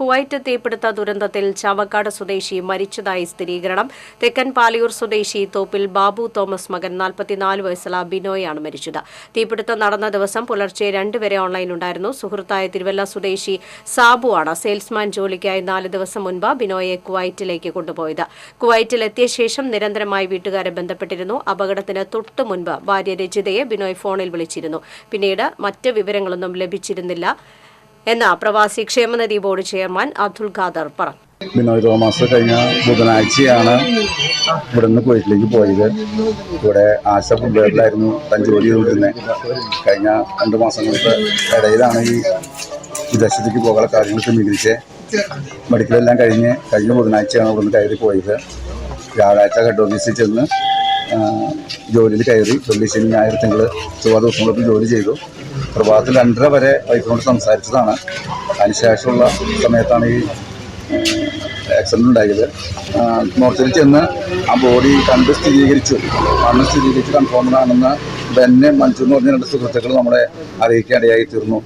Kuwait തീപിടുത്ത ദുരന്തത്തിൽ ചാവക്കാട് സ്വദേശി മരിച്ചതായി സ്ഥിരീകരണം. തെക്കൻ പാലിയൂർ സ്വദേശി തോപ്പിൽ ബാബു തോമസ് മകൻ നാൽപ്പത്തിനാല് വയസ്സുള്ള ബിനോയാണ് മരിച്ചത്. തീപിടുത്തം നടന്ന ദിവസം പുലർച്ചെ രണ്ടുവരെ ഓൺലൈനുണ്ടായിരുന്നു സുഹൃത്തായ തിരുവല്ല സ്വദേശി സാബുവാണ് സെയിൽസ്മാൻ ജോലിക്കായി നാല് ദിവസം മുൻപ് ബിനോയെ കുവൈറ്റിലേക്ക് കൊണ്ടുപോയത്. കുവൈറ്റിൽ എത്തിയ ശേഷം നിരന്തരമായി വീട്ടുകാരെ ബന്ധപ്പെട്ടിരുന്നു. അപകടത്തിന് തൊട്ടു മുൻപ് ഭാര്യ രജിതയെ ബിനോയ് ഫോണിൽ വിളിച്ചിരുന്നു. പിന്നീട് മറ്റ് വിവരങ്ങളൊന്നും ലഭിച്ചിരുന്നില്ല. എന്ന് പ്രവാസി ക്ഷേമനിധി ബോർഡ് ചെയർമാൻ അബ്ദുൽ ഖാദർ പറഞ്ഞു. ബിനോയ് തോമസ് കഴിഞ്ഞ ബുധനാഴ്ചയാണ് ഇവിടെ നിന്ന് കുവൈറ്റിലേക്ക് പോയത്. ഇവിടെ ആശ ഫുഡായിരുന്നു താൻ ജോലി ചെയ്തുകൊണ്ടിരുന്നത് കഴിഞ്ഞ രണ്ട് മാസങ്ങൾക്ക് ഇടയിലാണ് ഈ വിദേശത്തേക്ക് പോകാനുള്ള കാര്യങ്ങൾ ക്രമീകരിച്ച് മെഡിക്കലെല്ലാം കഴിഞ്ഞ് കഴിഞ്ഞ ബുധനാഴ്ചയാണ് ഇവിടെ നിന്ന് കയറി പോയത്. വ്യാഴാഴ്ച ഹെഡ് ഓഫീസിൽ ചെന്ന് ജോലിയിൽ കയറി വെള്ളി ശനി ഞായർ തിങ്കൾ ചൊവ്വാ ദിവസങ്ങളൊക്കെ ജോലി ചെയ്തു. പ്രഭാതത്തിൽ രണ്ടര വരെ വൈഫിനോട് സംസാരിച്ചതാണ്. അതിനുശേഷമുള്ള സമയത്താണ് ഈ ആക്സിഡന്റ് ഉണ്ടായത്. മോർച്ചറിൽ ചെന്ന് ആ ബോഡി കണ്ട് സ്ഥിരീകരിച്ചു. അന്ന് സ്ഥിരീകരിച്ച് കൺഫോമാണെന്ന് ആണെന്ന് ബെന്നെ മഞ്ജു എന്ന് പറഞ്ഞ രണ്ട് സുഹൃത്തുക്കൾ നമ്മളെ അറിയിക്കാനിടയായി തീർന്നു.